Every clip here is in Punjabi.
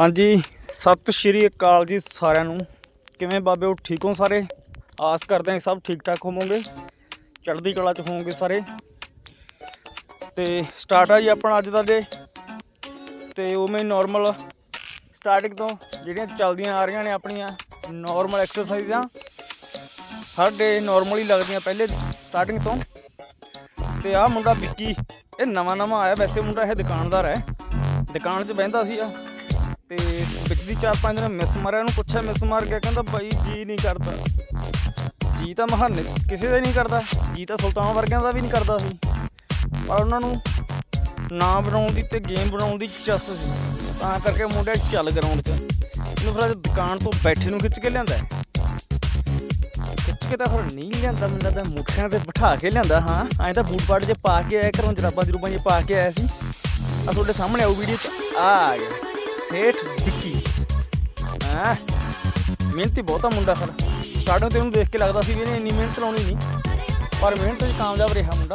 ਹਾਂਜੀ, ਸਤਿ ਸ਼੍ਰੀ ਅਕਾਲ ਜੀ ਸਾਰਿਆਂ ਨੂੰ। ਕਿਵੇਂ ਬਾਬੇ, ਹੋ ਠੀਕ ਹੋ ਸਾਰੇ? ਆਸ ਕਰਦੇ ਹਾਂ ਸਭ ਠੀਕ ਠਾਕ ਹੋਵੋਗੇ। ਚੜ੍ਹਦੀ ਕਲਾ ਚ ਹੋਵੋਗੇ ਸਾਰੇ। ਤੇ ਸਟਾਰਟ ਆ ਜੀ ਆਪਣਾ ਅੱਜ ਦਾ ਡੇ ਤੇ ਉਵੇਂ ਨਾਰਮਲ ਸਟਾਰਟਿੰਗ ਤੋਂ ਜਿਹੜੀਆਂ ਚੱਲਦੀਆਂ ਆ ਰਹੀਆਂ ਨੇ ਆਪਣੀਆਂ ਨਾਰਮਲ ਐਕਸਰਸਾਈਜ਼ਾਂ ਹਰ ਡੇ ਨਾਰਮਲ ਹੀ ਲੱਗਦੀਆਂ ਪਹਿਲੇ ਸਟਾਰਟਿੰਗ ਤੋਂ। ਤੇ ਆਹ ਮੁੰਡਾ ਵਿੱਕੀ, ਇਹ ਨਵਾਂ ਨਵਾਂ ਆਇਆ। ਵੈਸੇ ਮੁੰਡਾ ਇਹ ਦੁਕਾਨਦਾਰ ਹੈ। ਦੁਕਾਨ 'ਚ ਬਹਿੰਦਾ ਸੀ ਆ ਤੇ ਵਿੱਚ ਦੀ ਚਾਰ ਪੰਜ ਦਿਨ ਮਿਸ ਮਾਰਿਆ, ਉਹਨੂੰ ਪੁੱਛਿਆ ਮਿਸ ਮਾਰ ਗਿਆ, ਕਹਿੰਦਾ ਬਾਈ ਜੀ ਨਹੀਂ ਕਰਦਾ। ਜੀ ਤਾਂ ਮਹਾਨੇ ਕਿਸੇ ਦਾ ਹੀ ਨਹੀਂ ਕਰਦਾ, ਜੀ ਤਾਂ ਸੁਲਤਾਨ ਵਰਗਿਆਂ ਦਾ ਵੀ ਨਹੀਂ ਕਰਦਾ ਸੀ। ਪਰ ਉਹਨਾਂ ਨੂੰ ਨਾਂ ਬਣਾਉਣ ਦੀ ਤੇ ਗੇਮ ਬਣਾਉਣ ਦੀ ਚੱਸ ਸੀ। ਤਾਂ ਕਰਕੇ ਮੁੰਡੇ ਚੱਲ ਗਰਾਊਂਡ 'ਚ। ਇਹਨੂੰ ਫਿਰ ਦੁਕਾਨ ਤੋਂ ਬੈਠੇ ਨੂੰ ਖਿੱਚ ਕੇ ਲਿਆਂਦਾ ਖਿੱਚ ਕੇ ਤਾਂ ਫਿਰ ਨਹੀਂ ਲਿਆਂਦਾ ਮੈਨੂੰ ਲੱਗਦਾ ਮੁੱਠਿਆਂ ਤੇ ਬਿਠਾ ਕੇ ਲਿਆਂਦਾ, ਹਾਂ। ਐਂ ਤਾਂ ਬੂਟ ਪਾਟ ਜੇ ਪਾ ਕੇ ਆਇਆ ਘਰੋਂ ਜਰਾਬਾਂ ਜਰੂਬਾਂ ਜੇ ਪਾ ਕੇ ਆਇਆ ਸੀ। ਆ ਤੁਹਾਡੇ ਸਾਹਮਣੇ ਆਉ ਵੀਡੀਓ 'ਚ। ਆ ਆ ਗਿਆ। ਸੇਠ ਵਿੱਕੀ। ਹਾਂ? ਮਿਹਨਤੀ ਬਹੁਤਾ ਮੁੰਡਾ ਸਰ। ਸਟਾਰਟਿੰਗ ਤੇ ਉਹਨੂੰ ਦੇਖ ਕੇ ਲੱਗਦਾ ਸੀ ਵੀ ਇਹਨੇ ਇੰਨੀ ਮਿਹਨਤ ਲਾਉਣੀ ਨਹੀਂ। ਪਰ ਮਿਹਨਤ 'ਚ ਕਾਮਯਾਬ ਰਿਹਾ ਮੁੰਡਾ।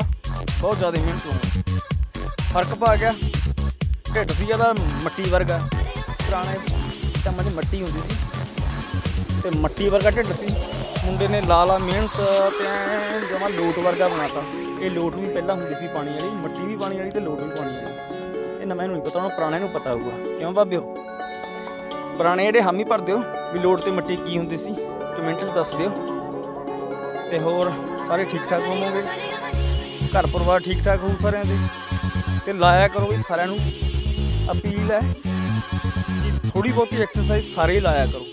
ਬਹੁਤ ਜ਼ਿਆਦਾ ਮਿਹਨਤ ਲਾਉਣੀ ਫ਼ਰਕ ਪਾ ਗਿਆ। ਢਿੱਡ ਸੀ ਜ਼ਿਆਦਾ ਮੱਟੀ ਵਰਗਾ। ਪੁਰਾਣੇ ਟਾਈਮਾਂ 'ਚ ਮੱਟੀ ਹੁੰਦੀ ਸੀ। ਤੇ ਮੱਟੀ ਵਰਗਾ ਢਿੱਡ ਸੀ। ਮੁੰਡੇ ਨੇ ਲਾ ਲਾ ਮਿਹਨਤ ਤੇ ਐਂ ਜਮਾ ਲੋਟ ਵਰਗਾ ਬਣਾਤਾ। ਇਹ ਲੋਟ ਵੀ ਪਹਿਲਾਂ ਹੁੰਦੀ ਸੀ ਪਾਣੀ ਵਾਲੀ। ਮੱਟੀ ਵੀ ਪਾਣੀ ਵਾਲੀ ਤੇ ਲੋਟ ਵੀ ਪਾਣੀ ਵਾਲੀ। ਇਹ ਨਵੇਂ ਨੂੰ ਨਹੀਂ ਪਤਾ ਉਹਨਾਂ ਪੁਰਾਣੇ ਨੂੰ ਪਤਾ ਹੋਊਗਾ। ਕਿਉਂ ਬਾਬਿਓ ਪੁਰਾਣੇ ਜਿਹੜੇ ਹਾਮੀ ਭਰ ਦਿਓ ਵੀ ਲੋੜ ਤੇ ਮਿੱਟੀ ਕੀ ਹੁੰਦੀ ਸੀ, ਕਮੈਂਟ 'ਚ ਦੱਸ ਦਿਓ। ਤੇ ਹੋਰ ਸਾਰੇ ਠੀਕ ਠਾਕ ਹੋਵੋਗੇ? ਘਰ ਪਰਿਵਾਰ ਠੀਕ ਠਾਕ ਹੋਊ ਸਾਰਿਆਂ ਦੇ? ਤੇ ਲਾਇਆ ਕਰੋ ਵੀ ਸਾਰਿਆਂ ਨੂੰ ਅਪੀਲ ਹੈ ਕਿ ਥੋੜੀ ਬਹੁਤੀ ਐਕਸਰਸਾਈਜ਼ ਸਾਰੇ ਹੀ ਲਾਇਆ ਕਰੋ।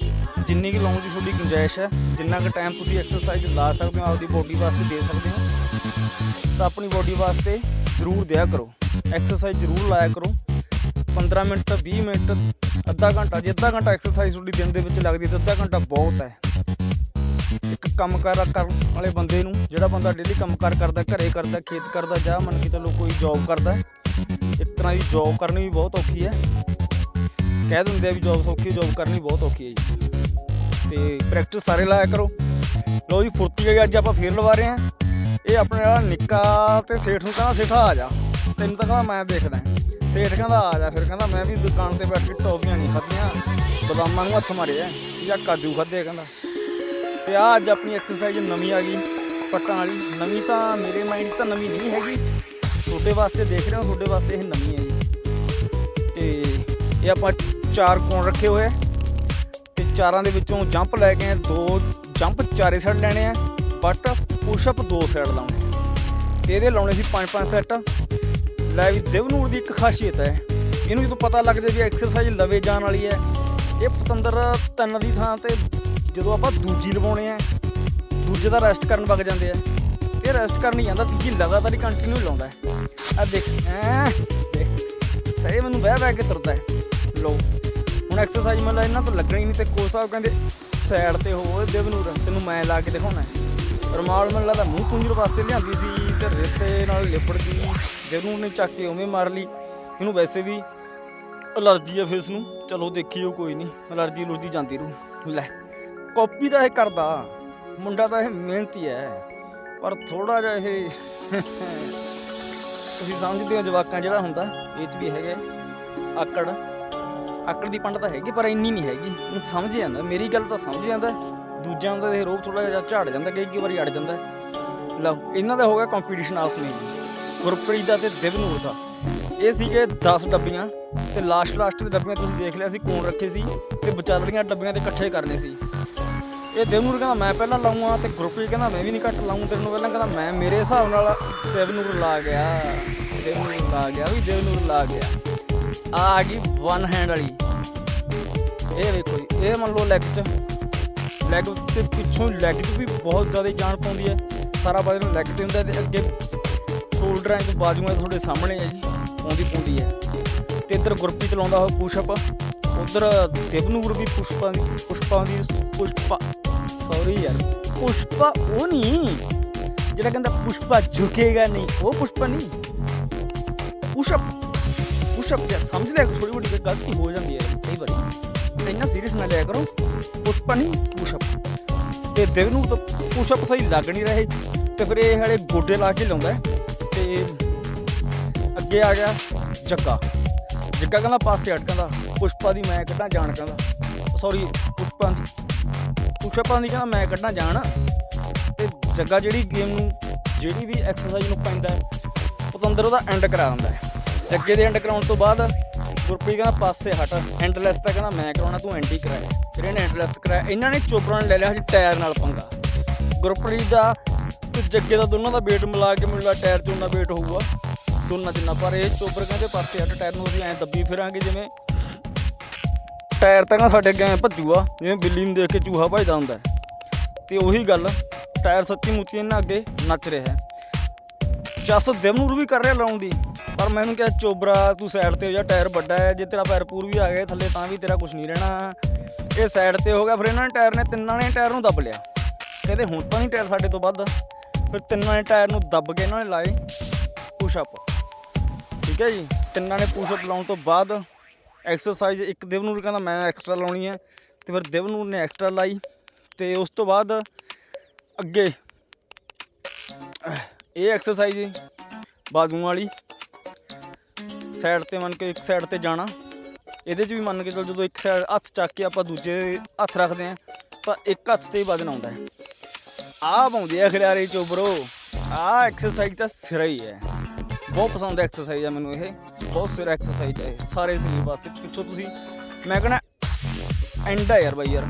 ਜਿੰਨੀ ਕਿ ਲਾਉਣ ਦੀ ਤੁਹਾਡੀ ਗੁੰਜਾਇਸ਼ ਹੈ, ਜਿੰਨਾ ਕੁ ਟਾਈਮ ਤੁਸੀਂ ਐਕਸਰਸਾਈਜ਼ ਲਾ ਸਕਦੇ ਹੋ, ਆਪਦੀ ਬੋਡੀ ਵਾਸਤੇ ਦੇ ਸਕਦੇ ਹੋ, ਤਾਂ ਆਪਣੀ ਬੋਡੀ ਵਾਸਤੇ ਜ਼ਰੂਰ ਦਿਆ ਕਰੋ। ਐਕਸਰਸਾਈਜ਼ ਜ਼ਰੂਰ ਲਾਇਆ ਕਰੋ। 15 ਮਿੰਟ 20 ਮਿੰਟ, ਅੱਧਾ ਘੰਟਾ, ਜੇ ਅੱਧਾ ਘੰਟਾ ਐਕਸਰਸਾਈਜ਼ ਤੁਹਾਡੀ ਦਿਨ ਦੇ ਵਿੱਚ ਲੱਗਦੀ ਹੈ ਤਾਂ ਅੱਧਾ ਘੰਟਾ ਬਹੁਤ ਹੈ। ਇੱਕ ਕੰਮ ਕਾਰ, ਕਰਨ ਵਾਲੇ ਬੰਦੇ ਨੂੰ, ਜਿਹੜਾ ਬੰਦਾ ਡੇਲੀ ਕੰਮ ਕਾਰ ਕਰਦਾ, ਘਰੇ ਕਰਦਾ, ਖੇਤ ਕਰਦਾ ਜਾਂ ਮੰਨ ਕੇ ਚਲੋ ਕੋਈ ਜੌਬ ਕਰਦਾ ਇੱਕ ਤਰ੍ਹਾਂ ਦੀ ਜੌਬ ਕਰਨੀ ਵੀ ਬਹੁਤ ਔਖੀ ਹੈ। ਕਹਿ ਦਿੰਦੇ ਆ ਵੀ ਜੌਬ ਸੌਖੀ ਜੌਬ ਕਰਨੀ ਬਹੁਤ ਔਖੀ ਹੈ ਜੀ। ਤੇ ਪ੍ਰੈਕਟਿਸ ਸਾਰੇ ਲਾਇਆ ਕਰੋ। ਲੋ ਜੀ, ਫੁਰਤੀ ਹੈ ਅੱਜ ਆਪਾਂ ਫੇਰ ਲਵਾ ਰਹੇ ਹਾਂ। ਇਹ ਆਪਣੇ ਵਾਲਾ ਨਿੱਕਾ ਤੇ ਸੇਠ ਨੂੰ ਕਹਿੰਦਾ, ਸੇਠਾ ਆ ਜਾ। ਤੈਨੂੰ ਤਾਂ ਕਹਿੰਦਾ ਮੈਂ ਦੇਖਦਾ ਸੇਠ ਕਹਿੰਦਾ ਆ ਜਾ, ਫਿਰ ਕਹਿੰਦਾ ਮੈਂ ਵੀ ਦੁਕਾਨ ਤੇ ਬੈਠ ਕੇ ਟੌਫੀਆਂ ਨਹੀਂ ਖਾਧੀਆਂ। ਬਦਾਮਾਂ ਨੂੰ ਹੱਥ ਮਾਰੇ ਮਾਰਿਆ ਜਾਂ ਕਾਜੂ ਖਾਧੇ ਕਹਿੰਦਾ। ਤੇ ਆ ਅੱਜ ਆਪਣੀ ਐਕਸਰਸਾਈਜ਼ ਨਵੀਂ ਆ ਗਈ। ਪੱਟਾਂ ਵਾਲੀ। ਨਵੀਂ ਤਾਂ ਮੇਰੇ ਮਾਈਂਡ 'ਚ ਤਾਂ ਨਵੀਂ ਨਹੀਂ ਹੈਗੀ। ਤੁਹਾਡੇ ਵਾਸਤੇ ਦੇਖ ਰਹੇ ਹੋ, ਤੁਹਾਡੇ ਵਾਸਤੇ ਇਹ ਨਵੀਂ ਹੈ ਜੀ। ਤੇ ਇਹ ਆਪਾਂ ਚਾਰ ਕੋਣ ਰੱਖੇ ਹੋਏ ਆ। ਤੇ ਚਾਰਾਂ ਦੇ ਵਿੱਚੋਂ ਜੰਪ ਲੈ ਕੇ ਦੋ ਜੰਪ ਚਾਰੇ ਸਾਈਡ ਲੈਣੇ ਆ। ਬਟ ਪੁਸ਼ਅਪ ਦੋ ਸਾਈਡ ਲਾਉਣੇ ਤੇ ਇਹਦੇ ਲਾਉਣੇ ਸੀ ਪੰਜ ਪੰਜ ਸੈੱਟ ਲੈ ਵੀ ਦੇਵਨੂਰ ਦੀ ਇੱਕ ਖਾਸੀਅਤ ਹੈ। ਇਹਨੂੰ ਜਦੋਂ ਪਤਾ ਲੱਗ ਜਾਏ ਵੀ ਐਕਸਰਸਾਈਜ਼ ਲਵੇ ਜਾਣ ਵਾਲੀ ਹੈ, ਇਹ ਪਤੰਦਰ ਤਿੰਨ ਦੀ ਥਾਂ ਤੇ ਜਦੋਂ ਆਪਾਂ ਦੂਜੀ ਲਵਾਉਣੇ ਆ, ਦੂਜੇ ਦਾ ਰੈਸਟ ਕਰਨ ਵਗ ਜਾਂਦੇ ਆ। ਇਹ ਰੈਸਟ ਕਰਨ ਨਹੀਂ ਜਾਂਦਾ, ਤੀਜੀ ਲਗਾਤਾਰ ਹੀ ਕੰਟੀਨਿਊ ਲਾਉਂਦਾ ਹੈ। ਆ ਦੇਖ ਐ ਦੇਖ, ਸਹੀ ਮੈਨੂੰ ਬਹਿ ਬਹਿ ਕੇ ਤੁਰਦਾ ਹੈ। ਲੋ ਹੁਣ ਐਕਸਰਸਾਈਜ਼ ਮੈਨੂੰ ਇਹਨਾਂ ਤੋਂ ਲੱਗਣੀ ਨਹੀਂ ਤੇ ਕੋਚ ਸਾਹਿਬ ਕਹਿੰਦੇ ਸਾਈਡ ਤੇ ਹੋ ਦੇਵਨੂਰ, ਤੈਨੂੰ ਮੈਂ ਲਾ ਕੇ ਦਿਖਾਉਣਾ ਹੈ। ਰੁਮਾਲ ਮੈਨੂੰ ਲੱਗਦਾ ਮੂੰਹ ਪੁੰਜਰ ਵਾਸਤੇ ਲਿਆਂਦੀ ਸੀ ਤੇ ਰੇਤੇ ਨਾਲ ਲਿਪੜ ਗਈ। ਦੇਵਨੂਰ ਉਹਨੇ ਚੱਕ ਕੇ ਉਵੇਂ ਮਾਰ ਲਈ। ਇਹਨੂੰ ਵੈਸੇ ਵੀ ਅਲਰਜੀ ਹੈ ਫੇਸ ਨੂੰ ਚਲੋ ਦੇਖੀਓ, ਕੋਈ ਨਹੀਂ। ਅਲਰਜੀ ਅਲਰਜੀ ਜਾਂਦੀ ਰੂ ਲੈ, ਕਾਪੀ ਤਾਂ ਇਹ ਕਰਦਾ। ਮੁੰਡਾ ਤਾਂ ਇਹ ਮਿਹਨਤੀ ਹੈ। ਪਰ ਥੋੜਾ ਜਿਹਾ ਇਹ ਤੁਸੀਂ ਸਮਝਦੇ ਹੋ ਜਵਾਕਾਂ ਜਿਹੜਾ ਹੁੰਦਾ। ਇਹ ਚ ਵੀ ਹੈਗੇ ਆਕੜ। ਆਕੜ ਦੀ ਪੰਡ ਤਾਂ ਹੈਗੀ, ਪਰ ਇੰਨੀ ਨਹੀਂ ਹੈਗੀ। ਹੁਣ ਸਮਝ ਜਾਂਦਾ। ਮੇਰੀ ਗੱਲ ਤਾਂ ਸਮਝ ਜਾਂਦਾ। ਦੂਜਿਆਂ ਦਾ ਇਹ ਰੋਗ ਥੋੜਾ ਜਿਹਾ ਝਾੜ ਜਾਂਦਾ। ਕਈ ਕਈ ਵਾਰੀ ਅੜ ਜਾਂਦਾ। ਲਓ, ਇਹਨਾਂ ਦਾ ਹੋ ਗਿਆ ਕੰਪੀਟੀਸ਼ਨ ਆਪਸ ਵਿੱਚ ਗੁਰਪ੍ਰੀਤ ਦਾ ਤੇ ਦਿਵਨੂਰ ਦਾ। ਇਹ ਸੀਗੇ 10 ਡੱਬੀਆਂ ਤੇ ਲਾਸਟ ਲਾਸਟ ਦੇ ਡੱਬੀਆਂ ਤੁਸੀਂ ਦੇਖ ਲਿਆ ਸੀ ਕੋਣ ਰੱਖੇ ਸੀ ਤੇ ਵਿਚਾਲੜੀਆਂ ਡੱਬੀਆਂ ਤੇ ਇਕੱਠੇ ਕਰਨੇ ਸੀ। ਇਹ ਦੇਵਨੂਰ ਕਹਿੰਦਾ ਮੈਂ ਪਹਿਲਾਂ ਲਾਉਂਗਾ ਤੇ ਗੁਰਪ੍ਰੀਤ ਕਹਿੰਦਾ ਮੈਂ ਵੀ ਨਹੀਂ ਘੱਟ ਲਾਉਂ ਤੈਨੂੰ ਪਹਿਲਾਂ ਕਹਿੰਦਾ ਮੈਂ ਮੇਰੇ ਹਿਸਾਬ ਨਾਲ ਦੇਵਨੂਰ ਲਾ ਗਿਆ। ਦੇਵਨੂਰ ਲਾ ਗਿਆ ਵੀ ਦੇਵਨੂਰ ਲਾ ਗਿਆ। ਆ ਆ ਗਈ ਵਨ ਹੈਂਡ ਵਾਲੀ। ਇਹ ਵੇਖੋ ਜੀ, ਇਹ ਮੰਨ ਲਓ ਲੈਗ 'ਚ। ਲੈਗ ਤੇ ਪਿੱਛੋਂ ਲੈਗ 'ਚ ਵੀ ਬਹੁਤ ਜ਼ਿਆਦਾ ਜਾਨ ਪਾਉਂਦੀ ਹੈ। ਸਾਰਾ ਬਾਜੂ ਲੈਗ ਤੇ ਹੁੰਦਾ ਤੇ ਅੱਗੇ ਸ਼ੋਲਡਰਾਂ ਤੋਂ ਬਾਜੂਆਂ ਤੁਹਾਡੇ ਸਾਹਮਣੇ ਹੈ ਜੀ ਪਾਉਂਦੀ ਪਾਉਂਦੀ ਹੈ। ਤੇ ਇੱਧਰ ਗੁਰਪ੍ਰੀਤ ਲਾਉਂਦਾ ਹੋਇਆ ਪੁਸ਼ਅਪ ਉਧਰ ਦੇਵਨੂਰ ਵੀ ਪੁਸ਼ਪਾਂ ਦੀ ਪੁਸ਼ਪਾਂ ਦੀ ਪੁਸ਼ਪਾ ਸੌਰੀ ਯਾਰ ਪੁਸ਼ਪਾ ਉਹ ਨਹੀਂ। ਜਿਹੜਾ ਕਹਿੰਦਾ ਪੁਸ਼ਪਾ ਝੁਕੇਗਾ ਨਹੀਂ, ਉਹ ਪੁਸ਼ਪਾ ਨਹੀਂ। ਪੁਸ਼ਅਪ ਪੁਸ਼ਅਪ ਜਾਂ ਸਮਝ ਲਿਆ ਥੋੜੀ ਬੜੀ ਗਲਤੀ ਹੋ ਜਾਂਦੀ ਹੈ ਕਈ ਵਾਰੀ। ਇੰਨਾ ਸੀਰੀਅਸ ਨਾ ਲਿਆ ਕਰੋ ਪੁਸ਼ਪਾ ਨਹੀਂ ਪੁਸ਼ਅਪ ਤੇ ਦੇਵਨੂਰ ਤਾਂ ਪੁਸ਼ਅਪ ਸਹੀ ਲੱਗ ਨਹੀਂ ਰਹੇ। ਤੇ ਫਿਰ ਇਹ ਹਲੇ ਗੋਡੇ ਲਾ ਕੇ ਲਾਉਂਦਾ ਅੱਗੇ ਆ ਗਿਆ ਜੱਗਾ। ਜੱਗਾ ਕਹਿੰਦਾ ਪਾਸੇ ਹਟ ਕਹਿੰਦਾ ਪੁਸ਼ਪਾ ਦੀ ਮੈਂ ਕੱਢਾਂ ਜਾਣ ਕਹਿੰਦਾ। ਸੌਰੀ ਪੁਸ਼ਪਾ ਦੀ। ਪੁਸ਼ਪਾ ਦੀ ਕਹਿੰਦਾ ਮੈਂ ਕੱਢਾਂ ਜਾਣ। ਤੇ ਜੱਗਾ ਜਿਹੜੀ ਗੇਮ ਨੂੰ ਜਿਹੜੀ ਵੀ ਐਕਸਰਸਾਈਜ਼ ਨੂੰ ਪੈਂਦਾ ਹੈ, ਪਤੰਦਰ ਉਹਦਾ ਐਂਡ ਕਰਾ ਦਿੰਦਾ ਹੈ। ਜੱਗੇ ਦੇ ਐਂਡ ਕਰਾਉਣ ਤੋਂ ਬਾਅਦ ਗੁਰਪ੍ਰੀਤ ਕਹਿੰਦਾ ਪਾਸੇ ਹਟ। ਐਂਡਲੈਸ ਤਾਂ ਕਹਿੰਦਾ ਮੈਂ ਕਰਾਉਣਾ ਤੂੰ ਐਂਟੀ ਕਰਾਇਆ ਫਿਰ ਇਹਨੇ ਐਂਡਲੈਸ ਕਰਾਇਆ। ਇਹਨਾਂ ਨੇ ਚੋਪੜਾ ਨੇ ਲੈ ਲਿਆ ਹਜੇ ਟਾਇਰ ਨਾਲ ਪੰਗਾ। ਗੁਰਪ੍ਰੀਤ ਦਾ ਤੇ ਜੱਗੇ ਦਾ ਦੋਨਾਂ ਦਾ weight ਮਿਲਾ ਕੇ ਮੈਨੂੰ ਲੱਗਦਾ ਟਾਇਰ 'ਚ ਉਨਾ weight ਹੋਊਗਾ। ਦੋਨਾਂ ਜਿੰਨਾ ਪਰ ਇਹ ਚੋਪਰ ਕਹਿੰਦੇ ਪਾਸੇ ਹਟ ਟਾਇਰ ਨੂੰ ਅਸੀਂ ਐਂ ਦੱਬੀ ਫਿਰਾਂਗੇ ਜਿਵੇਂ ਟਾਇਰ ਤਾਂ ਸਾਡੇ ਅੱਗੇ ਐਂ ਭੱਜੂਗਾ ਜਿਵੇਂ ਬਿੱਲੀ ਨੂੰ ਦੇਖ ਕੇ ਚੂਹਾ ਭੱਜਦਾ ਹੁੰਦਾ ਹੈ। ਤੇ ਉਹੀ ਗੱਲ, ਟਾਇਰ ਸੱਚੀ ਮੁੱਚੀ ਇਹਨਾਂ ਅੱਗੇ ਨੱਚ ਰਿਹਾ ਹੈ। ਜਸ ਦਿਵਨੂਰ ਵੀ ਕਰ ਰਿਹਾ ਲਾਉਣ ਦੀ, ਪਰ ਮੈਨੂੰ ਕਿਹਾ, ਚੋਬਰਾ, ਤੂੰ ਸਾਈਡ ਤੇ ਹੋ ਜਾ, ਟਾਇਰ ਵੱਡਾ ਹੈ, ਜੇ ਤੇਰਾ ਪੈਰ ਪੂਰ ਵੀ ਆ ਗਿਆ ਥੱਲੇ ਤਾਂ ਵੀ ਤੇਰਾ ਕੁਝ ਨਹੀਂ ਰਹਿਣਾ। ਇਹ ਸਾਈਡ ਤੇ ਹੋ ਗਿਆ, ਫਿਰ ਇਹਨਾਂ ਨੇ ਟਾਇਰ ਨੇ ਤਿੰਨਾਂ ਨੇ ਟਾਇਰ ਨੂੰ ਦੱਬ ਲਿਆ। ਕਹਿੰਦੇ ਹੁਣ ਤਾਂ ਨਹੀਂ ਟਾਇਰ ਸਾਡੇ ਤੋਂ ਵੱਧ। ਫਿਰ ਤਿੰਨਾਂ ਨੇ ਟਾਇਰ ਨੂੰ ਦੱਬ ਕੇ ਇਹਨਾਂ ਨੇ ਲਾਏ ਪੁਸ਼ ਅਪ ਠੀਕ ਹੈ ਜੀ। ਤਿੰਨਾਂ ਨੇ ਪੁਸ਼ ਲਾਉਣ ਤੋਂ ਬਾਅਦ ਐਕਸਰਸਾਈਜ਼ ਇੱਕ ਦਿਵਨੂਰ ਕਹਿੰਦਾ ਮੈਂ ਐਕਸਟਰਾ ਲਾਉਣੀ ਹੈ। ਤੇ ਫਿਰ ਦਿਵਨੂਰ ਨੇ ਐਕਸਟਰਾ ਲਾਈ ਤੇ ਉਸ ਤੋਂ ਬਾਅਦ ਅੱਗੇ ਇਹ ਐਕਸਰਸਾਈਜ਼ ਬਾਜ਼ੂਆਂ ਵਾਲੀ ਸਾਈਡ ਤੇ ਮੰਨ ਕੇ ਇੱਕ ਸਾਈਡ ਤੇ ਜਾਣਾ। ਇਹਦੇ 'ਚ ਵੀ ਮੰਨ ਕੇ ਚੱਲ ਜਦੋਂ ਇੱਕ ਸਾਈਡ ਹੱਥ ਚੱਕ ਕੇ ਆਪਾਂ ਦੂਜੇ ਹੱਥ ਰੱਖਦੇ ਆਂ ਤਾਂ ਇੱਕ ਹੱਥ ਤੇ ਹੀ ਵਜਨ ਆਉਂਦਾ ਹੈ। ਆਹ ਪਾਉਂਦੇ ਆ ਖਿਡਾਰੀ ਚੋਬਰੋ। ਆਹ ਐਕਸਰਸਾਈਜ਼ ਤਾਂ ਸਿਰਾ ਹੀ ਹੈ। ਬਹੁਤ ਪਸੰਦ ਐਕਸਰਸਾਈਜ਼ ਆ ਮੈਨੂੰ ਇਹ। ਬਹੁਤ ਸਿਰਾ ਐਕਸਰਸਾਈਜ਼ ਹੈ ਇਹ, ਸਾਰੇ ਸਰੀਰ ਵਾਸਤੇ। ਪਿੱਛੋਂ ਤੁਸੀਂ ਮੈਂ ਕਹਿੰਦਾ ਐਂਡ ਆ ਯਾਰ ਬਾਈ ਯਾਰ।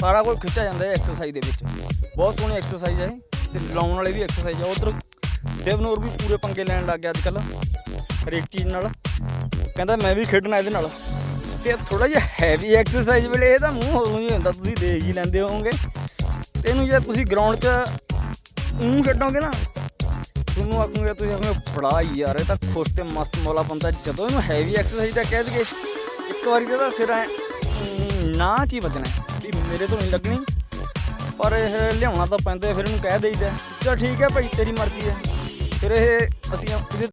ਸਾਰਾ ਕੁਝ ਖਿੱਚਿਆ ਜਾਂਦਾ ਹੈ ਐਕਸਰਸਾਈਜ਼ ਦੇ ਵਿੱਚ। ਬਹੁਤ ਸੋਹਣੀ ਐਕਸਰਸਾਈਜ਼ ਹੈ ਇਹ। ਤੇ ਲਾਉਣ ਵਾਲੇ ਵੀ ਐਕਸਰਸਾਈਜ਼ ਆ। ਉਧਰ ਦੇਵਨੂਰ ਵੀ ਪੂਰੇ ਪੰਗੇ ਲੈਣ ਲੱਗ ਗਿਆ ਅੱਜ ਕੱਲ ਹਰੇਕ ਚੀਜ਼ ਨਾਲ। ਕਹਿੰਦਾ ਮੈਂ ਵੀ ਖੇਡਣਾ ਇਹਦੇ ਨਾਲ। ਤੇ ਥੋੜਾ ਜਿਹਾ ਹੈਵੀ ਐਕਸਰਸਾਈਜ਼ ਵੇਲੇ ਇਹਦਾ ਮੂੰਹ ਉਦੋਂ ਹੀ ਹੁੰਦਾ। ਤੁਸੀਂ ਦੇਖ ਹੀ ਲੈਂਦੇ ਹੋਵੋਗੇ। ਤੇ ਇਹਨੂੰ ਜੇ ਤੁਸੀਂ ਗਰਾਊਂਡ 'ਚ ਉਹ ਖੇਡੋਗੇ ਨਾ ਤੁਹਾਨੂੰ ਆਖੂਗੇ ਤੁਸੀਂ ਆਖੋਗੇ ਬੜਾ ਯਾਰ ਇਹ ਤਾਂ ਖੁਸ਼ ਤੇ ਮਸਤ ਮੌਲਾ ਬੰਦਾ ਜਦੋਂ ਇਹਨੂੰ ਹੈਵੀ ਐਕਸਰਸਾਈਜ਼ ਦਾ ਕਹਿ ਦਈਏ ਇੱਕ ਵਾਰੀ ਤਾਂ ਸਿਰ ਐਂ, ਨਾ ਚ ਹੀ ਵੱਜਣਾ ਹੈ। ਵੀ ਮੇਰੇ ਤੋਂ ਨਹੀਂ ਲੱਗਣੀ ਪਰ ਇਹ ਲਿਆਉਣਾ ਤਾਂ ਪੈਂਦਾ ਫਿਰ ਇਹਨੂੰ ਕਹਿ ਦੇਈਦਾ ਚਲ ਠੀਕ ਹੈ ਭਾਈ ਤੇਰੀ ਮਰਜ਼ੀ ਹੈ। ਫਿਰ ਇਹ ਅਸੀਂ ਇਹਦੇ